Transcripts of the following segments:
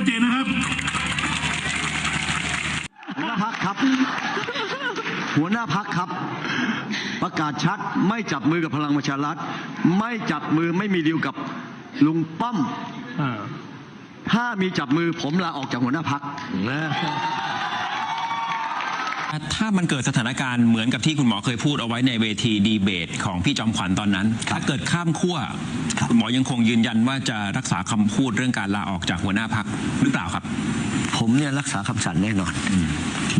ชัดเจนนะครับหัวหน้าพักครับ หัวหน้าพักครับ ประกาศชัดไม่จับมือกับพลังประชารัฐ ไม่จับมือไม่มีดีลกับลุงป้อมถ้ามีจับมือผมลาออกจากหัวหน้าพัก ถ้ามันเกิดสถานการณ์เหมือนกับที่คุณหมอเคยพูดเอาไว้ในเวทีดีเบตของพี่จอมขวัญตอนนั้น ถ้าเกิดข้ามขั้วครับคุณหมอยังคงยืนยันว่าจะรักษาคำพูดเรื่องการลาออกจากหัวหน้าพักหรือเปล่าครับ ผมเนี่ยรักษาคำสัญแน่นอน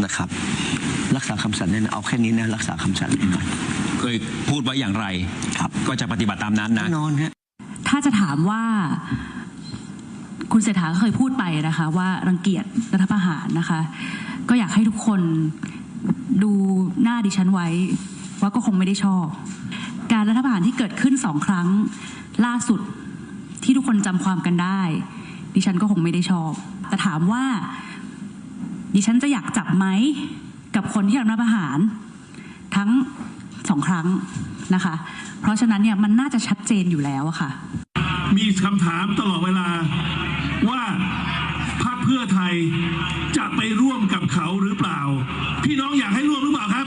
นะครับ รักษาคำสัญแน่นอนเอาแค่นี้นะรักษาคำสัญแน่นอนเคยพูดไว้อย่างไรครับก็จะปฏิบัติตามนั้นนะแน่นอนฮะถ้าจะถามว่าคุณเศรษฐาก็เคยพูดไปนะคะ ว่ารังเกียจรัฐประหารนะคะ ก็อยากให้ทุกคน ดูหน้าดิฉันไว้ ว่าก็คงไม่ได้ชอบ การรัฐประหารที่เกิดขึ้นสองครั้งล่าสุดที่ทุกคนจำความกันได้ ดิฉันก็คงไม่ได้ชอบ แต่ถามว่า ดิฉันจะอยากจับไหมกับคนที่ทำรัฐประหาร ทั้งสองครั้งนะคะ เพราะฉะนั้นเนี่ยมันน่าจะชัดเจนอยู่แล้วอะค่ะ มีคำถามตลอดเวลาว่า เพื่อไทยจะไปร่วมกับเขาหรือเปล่า พี่น้องอยากให้ร่วมหรือเปล่าครับ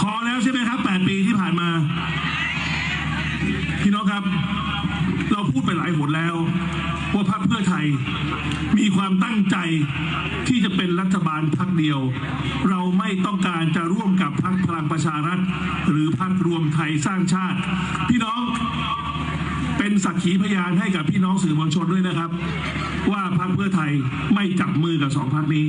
พอแล้วใช่ไหมครับ 8 ปีที่ผ่านมา พี่น้องครับ เราพูดไปหลายหนแล้ว ว่าพรรคเพื่อไทยมีความตั้งใจที่จะเป็นรัฐบาลพรรคเดียว เราไม่ต้องการจะร่วมกับพรรคพลังประชารัฐ หรือพรรครวมไทยสร้างชาติ พี่น้อง สักขีพยานให้กับพี่น้องสื่อมวลชนด้วยนะครับ ว่าพรรคเพื่อไทยไม่จับมือกับสองพรรคนี้